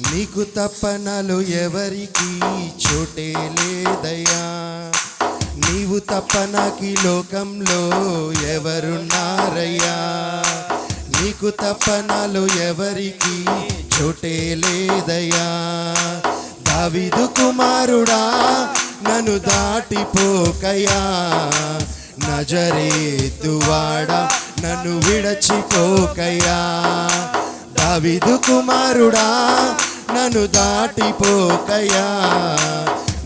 నీకు తప్పనలు ఎవరికి చోటే లేదయ్యా. నీవు తప్ప నాకి లోకంలో ఎవరున్నారయ్యా? నీకు తప్పనలు ఎవరికి చోటే లేదయ్యా. దావిదు కుమారుడా నన్ను దాటిపోకయా నజరేతువాడా నన్ను విడచిపోకయా దావిదు కుమారుడా నన్ను దాటిపోకయా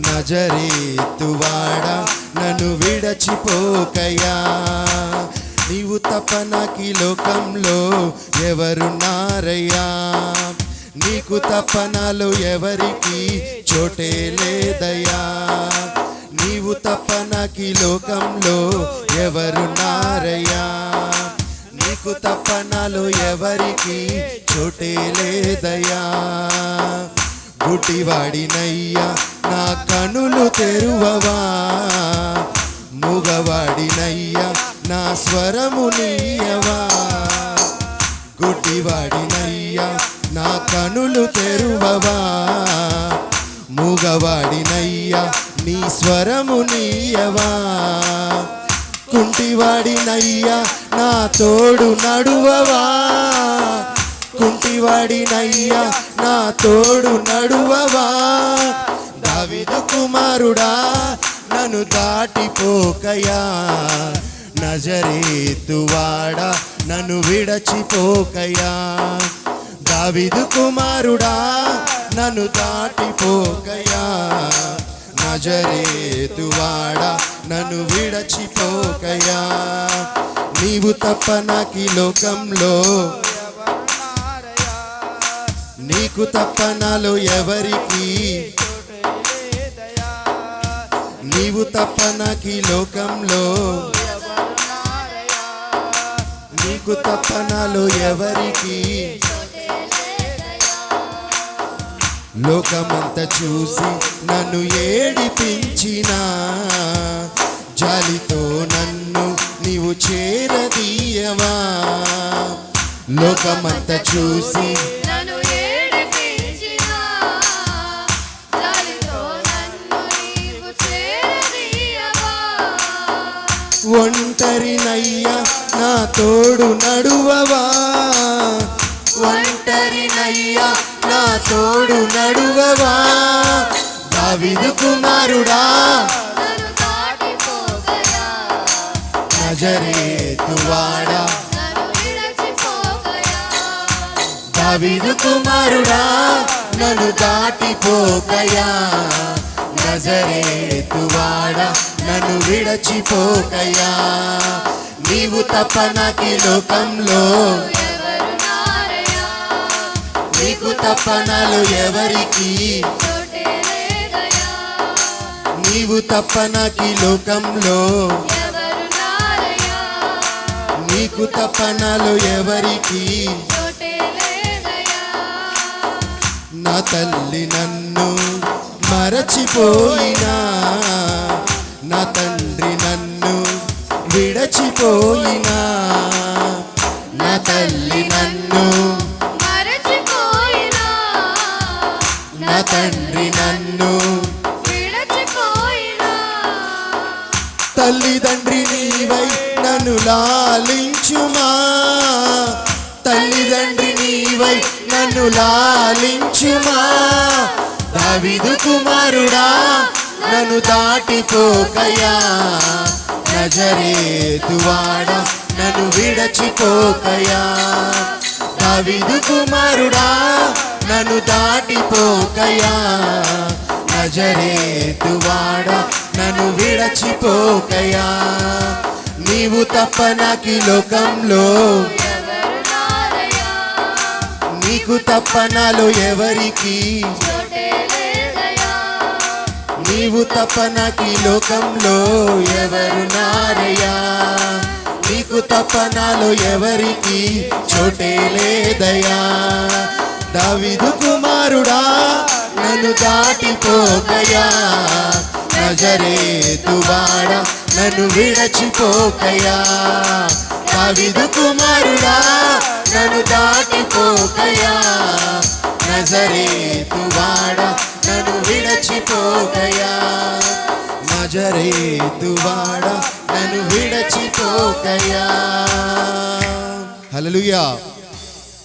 నజరేతువాడా నన్ను విడచిపోకయా నీవు తప్ప నాకి లోకంలో ఎవరున్నారయ్యా నీకు తప్ప నాలో ఎవరికి చోటే లేదయ్యా? నీవు తప్ప నాకి లోకంలో ఎవరున్నారయ్యా నీకు తప్ప నాలో ఎవరికి చోటే లేదయ్యా? గుడ్డివాడినయ్యా నా కనులు తెరువవా? మూగవాడినయ్యా నా స్వరము నీయవా? గుడ్డివాడినయ్యా నా కనులు తెరువవా? మూగవాడినయ్యా నీ స్వరము నీయవా? కుంటివాడినయ్యా నా తోడు నడువవా? వాడినయ్యా నా తోడు నడువవా? దావిదు కుమారుడా నన్ను దాటిపోకయా నజరేతువాడా నన్ను విడచిపోకయా దావిదు కుమారుడా నన్ను దాటిపోకయా నజరేతువాడా నన్ను విడచిపోకయా నీవు తప్ప నాకు లోకంలో నీకు తప్ప నాలో ఎవరికి? నీవు తప్ప నాకి లోకంలో నీకు తప్ప నాలో ఎవరికి? లోకమంత చూసి నన్ను ఏడిపించిన జాలితో నన్ను నీవు చేరదీయవా? లోకమంత చూసి ఒంటరినయ్యా నా తోడు నడువవా? ఒంటరినయ్యా నా తోడు నడువవా? దావిదు కుమారుడా నజరేతువాడా. దావిదు కుమారుడా నన్ను దాటిపోకయా నజరేతువాడా నన్ను విడచిపోకయ్యా. నీవు తప్ప నాకి లోకంలో నీకు తప్ప నాలో ఎవరికి నీవు తప్ప నాకి లోకంలో నీకు తప్ప నాలో ఎవరికి నా తల్లి నన్ను మరచిపోయినా. విడచిపోయినా నా తల్లి నన్ను మరచిపోయినా. నా తండ్రి నన్ను తల్లిదండ్రి నీవై నన్ను లాలించుమా? తల్లిదండ్రి నీవై నన్ను లాలించుమా? దావిదు కుమారుడా నన్ను దాటిపోకయా నజరేతువాడా నన్ను విడచిపోకయా దావిదు కుమారుడా నన్ను దాటిపోకయా నజరేతువాడా నన్ను విడచిపోకయా నీవు తప్ప నాకి లోకంలో? నీకు తప్ప నాలో ఎవరికి. నీవు తపనకి లోకంలో ఎవరు నారయ్యా? నీకు తప్ప ఎవరికి చోటే లేదయ్యా? దావిదు కుమారుడా నన్ను దాటిపోకయా నజరేతువాడా నన్ను విడచిపోకయా దావిదు కుమారుడా నన్ను దాటిపోకయా నజరేతువాడ నన్ను విడచిపో నజరేతువాడ నన్ను విడచిపోకయా హల్లెలూయా